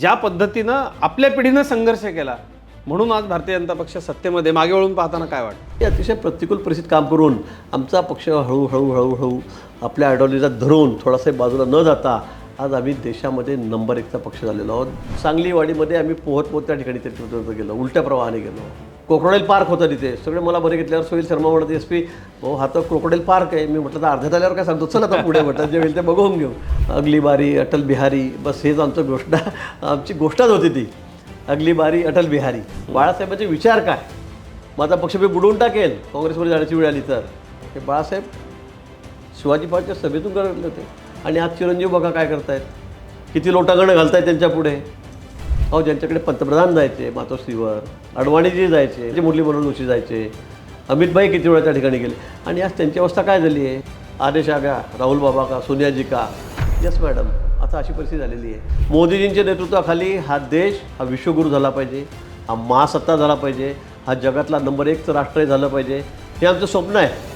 ज्या पद्धतीनं आपल्या पिढीनं संघर्ष केला म्हणून आज भारतीय जनता पक्ष सत्तेमध्ये मागे वळून पाहताना काय वाटतं? अतिशय प्रतिकूल परिस्थितीत काम करून आमचा पक्ष हळूहळू हळूहळू आपल्या आयडॉलॉजीला धरून थोडासा बाजूला न जाता आज आम्ही देशामध्ये नंबर एकचा पक्ष झालेलो आहोत. सांगलीवाडीमध्ये आम्ही पोहत पोहत त्या ठिकाणी ते गेलो उलट्या प्रवाहाने गेलो. कोक्रोडेल पार्क होता तिथे. सगळे मला बरे घेतल्यावर सोहेल शर्मा म्हणत एस पी हो हा तर क्रोकोडेल पार्क आहे. मी म्हटलं तर अर्ध्यात आल्यावर काय सांगतो? चल आता पुढे म्हटलं जे होईल ते बघून घेऊ. अगली बारी अटल बिहारी बस हेच आमचं गोष्ट आमची गोष्टच होती ती. अगली बारी अटल बिहारी. बाळासाहेबांचे विचार काय? माझा पक्ष मी बुडवून टाकेल काँग्रेसमध्ये जाण्याची वेळ आली तर. हे बाळासाहेब शिवाजी पार्कच्या सभेतून करत होते. आणि आज चिरंजीव बघा काय करतायत. किती लोटांगणं घालतायत त्यांच्या पुढे. अहो ज्यांच्याकडे पंतप्रधान जायचे मातोश्रीवर अडवाणीजी जायचे जे मुरली मनोहर जोशी जायचे अमितभाई किती वेळा त्या ठिकाणी गेले? आणि आज त्यांची अवस्था काय झाली आहे? आदेश आगा राहुल बाबा का सोनियाजी का? येस मॅडम आता अशी परिस्थिती झालेली आहे. मोदीजींच्या नेतृत्वाखाली हा देश हा विश्वगुरू झाला पाहिजे. हा महासत्ता झाला पाहिजे. हा जगातला नंबर एकचं राष्ट्रही झालं पाहिजे. हे आमचं स्वप्न आहे.